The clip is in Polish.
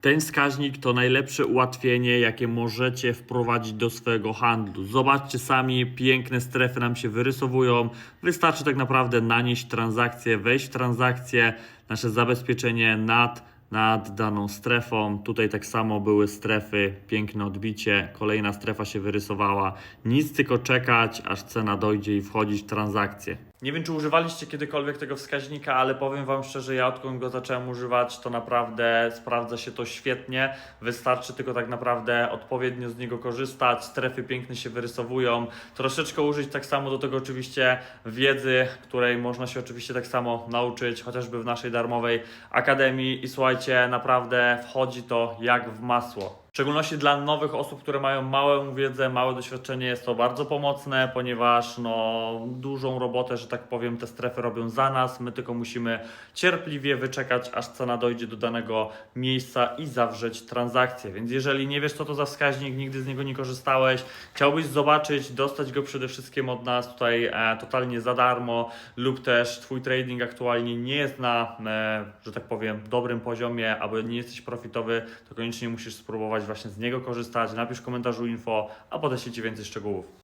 Ten wskaźnik to najlepsze ułatwienie, jakie możecie wprowadzić do swojego handlu. Zobaczcie sami, piękne strefy nam się wyrysowują. Wystarczy tak naprawdę nanieść transakcję, wejść w transakcję, nasze zabezpieczenie nad nad daną strefą. Tutaj tak samo były strefy, piękne odbicie, kolejna strefa się wyrysowała. Nic tylko czekać, aż cena dojdzie i wchodzić w transakcję. Nie wiem, czy używaliście kiedykolwiek tego wskaźnika, ale powiem Wam szczerze, ja odkąd go zacząłem używać, to naprawdę sprawdza się to świetnie. Wystarczy tylko tak naprawdę odpowiednio z niego korzystać. Strefy pięknie się wyrysowują. Troszeczkę użyć tak samo do tego oczywiście wiedzy, której można się oczywiście tak samo nauczyć, chociażby w naszej darmowej akademii. I słuchajcie, naprawdę wchodzi to jak w masło. Szczególności dla nowych osób, które mają małą wiedzę, małe doświadczenie jest to bardzo pomocne, ponieważ no, dużą robotę, że tak powiem, te strefy robią za nas. My tylko musimy cierpliwie wyczekać, aż cena dojdzie do danego miejsca i zawrzeć transakcję. Więc jeżeli nie wiesz, co to za wskaźnik, nigdy z niego nie korzystałeś, chciałbyś zobaczyć, dostać go przede wszystkim od nas tutaj e, totalnie za darmo, lub też Twój trading aktualnie nie jest na, e, że tak powiem, dobrym poziomie, albo nie jesteś profitowy, to koniecznie musisz spróbować właśnie z niego korzystać. Napisz w komentarzu info, a podeślę Ci więcej szczegółów.